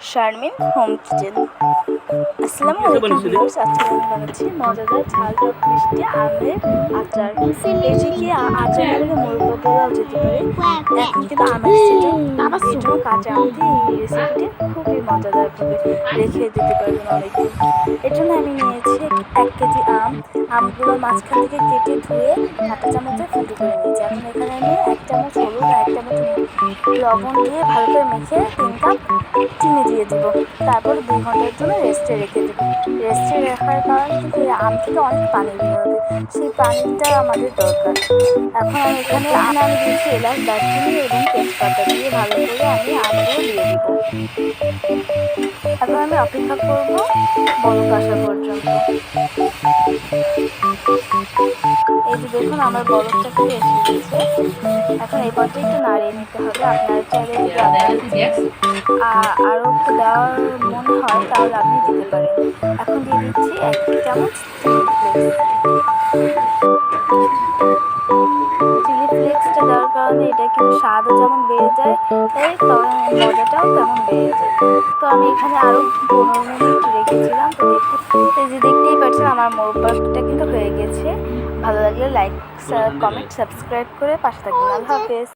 Sharmin home kitchen. আসসালামু আলাইকুম viewers আজকে আমি বানাচ্ছি মজাদার ঝাল টক মিষ্টি আমের আচার। মুরব্বা দেওয়াও যেতে পারে। এখন কিন্তু আমের সিজন জন্য কাঁচা আম দিয়ে এই রেসিপিটি খুবই মজাদার ভাবে রেখে দিতে পারবেন অনেকদিন। এর জন্য আমি নিয়েছি এক কেজি আম। আমগুলো মাঝখান থেকে কেটে ধুয়ে হাতা চামচে ফুটো করে নিয়েছি। এখন এখানে আমি এক চামচ হলুদ লবণ দিয়ে ভালো করে মেখে তিন কাপ চিনি দিয়ে দেবো। তারপর দুই ঘণ্টার জন্য রেস্টে রেখে দেবো। রেস্টে রাখার কারণে কিন্তু আম থেকে অনেক পানি বেরোবে সেই পানিটা আমাদের দরকার। এখন আমি এখানে আম আমি দিয়েছি, এলাচ, দারচিনি এবং তেজপাতা দিয়ে ভালো করে আমি আমগুলো দিয়ে দিব। এখন আমি অপেক্ষা করব বলক আসা পর্যন্ত। এই যে দেখুন, আমার বরফটা কিন্তু এসে গেছে। এখন এই পর্যায়ে একটু নাড়িয়ে নিতে হবে। আপনার চাইলে যদি আরও একটু দেওয়ার মনে হয় তাহলে আপনি দিতে পারেন। এখন দিয়ে দিচ্ছি এক চামচ চিলি ফ্লেক্সটা দেওয়ার কারণে এটা কিন্তু স্বাদও যেমন বেড়ে যায় তাই তখন মজাটাও তেমন বেড়ে যায়। তো আমি এখানে আরও পনেরো মিনিট রেখেছিলাম তো যে দেখতেই পাচ্ছেন আমার মোরব্বাটা কিন্তু হয়ে গেছে। ভালো লাগলে লাইক কমেন্ট সাবস্ক্রাইব করে পাশে থাকবেন। আল্লাহ হাফেজ।